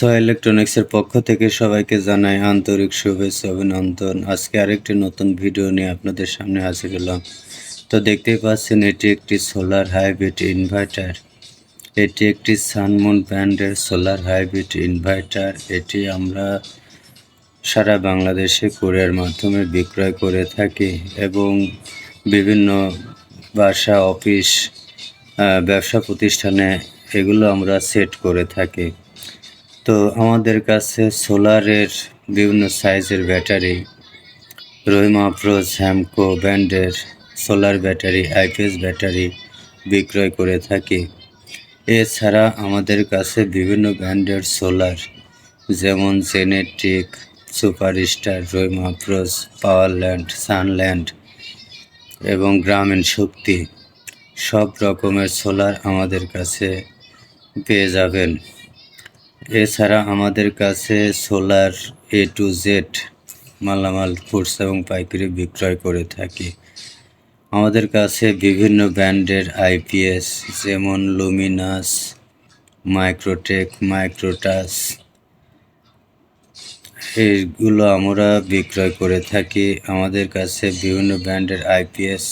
So ইলেকট্রনিক্সের পক্ষ থেকে সবাইকে জানাই আন্তরিক শুভেচ্ছা, অভিনন্দন। আজকে আরেকটি নতুন ভিডিও নিয়ে আপনাদের সামনে হাজির হলাম। তো দেখতেই পাচ্ছেন, এটি একটি সোলার হাইব্রিড ইনভার্টার। এটি একটি সানমুন ব্র্যান্ডের সোলার হাইব্রিড ইনভার্টার। এটি আমরা সারা বাংলাদেশে কোরিয়ার মাধ্যমে বিক্রয় করে থাকি এবং বিভিন্ন বাসা, অফিস ব্যবসা প্রতিষ্ঠানে এগুলো আমরা সেট করে থাকি। তো আমাদের কাছে সোলারের বিভিন্ন সাইজের ব্যাটারি, রহিমা আফরোজ, হ্যামকো ব্র্যান্ডের সোলার ব্যাটারি, আইপিএস ব্যাটারি বিক্রয় করে থাকি। এছাড়া আমাদের কাছে বিভিন্ন ব্র্যান্ডের সোলার, যেমন genetic, superstar, Rahima Afroz, Powerland, Sunland এবং গ্রামীণ শক্তি। সব রকমের সোলার আমাদের কাছে পেয়ে যাবেন। এছাড়া আমাদের কাছে সোলার এ টু জেড মালামাল ফুডস এবং পাইকারি বিক্রয় করে থাকি। আমাদের কাছে বিভিন্ন ব্র্যান্ডের আইপিএস যেমন লুমিনাস, মাইক্রোটেক, মাইক্রোটাস এইগুলো আমরা বিক্রয় করে থাকি। আমাদের কাছে বিভিন্ন ব্র্যান্ডের আইপিএস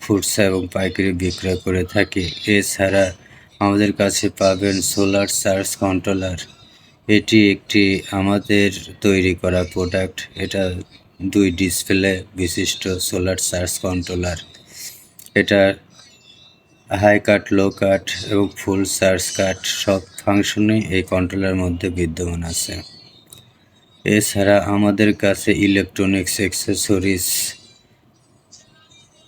খুচরা এবং পাইকারি বিক্রয় করে থাকি। এছাড়া আমাদের কাছে পাবেন সোলার চার্জ কন্ট্রোলার এটি একটি আমাদের তৈরি করা প্রোডাক্ট এটা দুই ডিসপ্লে বিশিষ্ট সোলার চার্জ কন্ট্রোলার এটা হাই কাট লো কাট এবং ফুল চার্জ কাট সব ফাংশনই এই কন্ট্রোলার মধ্যে বিদ্যমান আছে। এছাড়া আমাদের কাছে ইলেকট্রনিক্স অ্যাক্সেসরিজ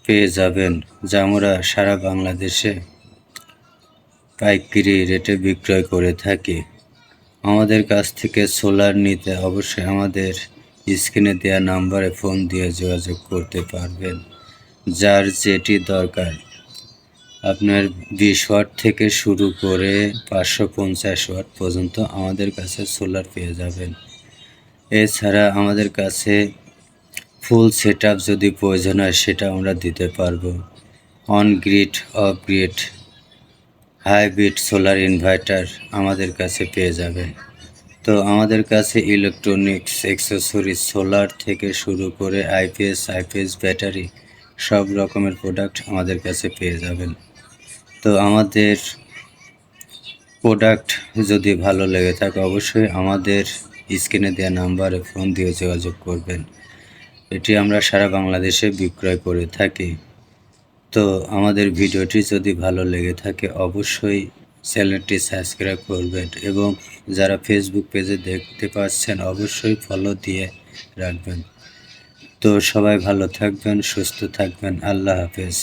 পেয়ে যাবেন, যা আমরা সারা বাংলাদেশে পাইকারি রেটে বিক্রয় করে থাকি। আমাদের কাছ থেকে সোলার নিতে অবশ্যই আমাদের স্ক্রিনে দেওয়া নাম্বারে ফোন দিয়ে যোগাযোগ করতে পারবেন, যার যেটি দরকার। আপনার বিশ ওয়াট থেকে শুরু করে পাঁচশো পঞ্চাশ ওয়াট পর্যন্ত আমাদের কাছে সোলার পেয়ে যাবেন। এছাড়া আমাদের কাছে ফুল সেট যদি প্রয়োজন হয় সেটা আমরা দিতে পারব। On grid off grid hybrid solar inverter আমাদের কাছে পেয়ে যাবেন তো আমাদের কাছে ইলেকট্রনিক্স অ্যাক্সেসরিজ, সোলার থেকে শুরু করে আইপিএস আইপিএস ব্যাটারি সব রকমের প্রোডাক্ট আমাদের কাছে পেয়ে যাবেন। তো আমাদের প্রোডাক্ট যদি ভালো লেগে থাকে অবশ্যই আমাদের স্ক্রিনে দেওয়া নাম্বারে ফোন দিয়ে যোগাযোগ করবেন। এটি আমরা সারা বাংলাদেশে বিক্রয় করে থাকি। তো আমাদের ভিডিওটি যদি ভালো লেগে থাকে, অবশ্যই চ্যানেলটি সাবস্ক্রাইব করবেন এবং যারা ফেসবুক পেজে দেখতে পাচ্ছেন, অবশ্যই ফলো দিয়ে রাখবেন। তো সবাই ভালো থাকবেন, সুস্থ থাকবেন। আল্লাহ হাফেজ।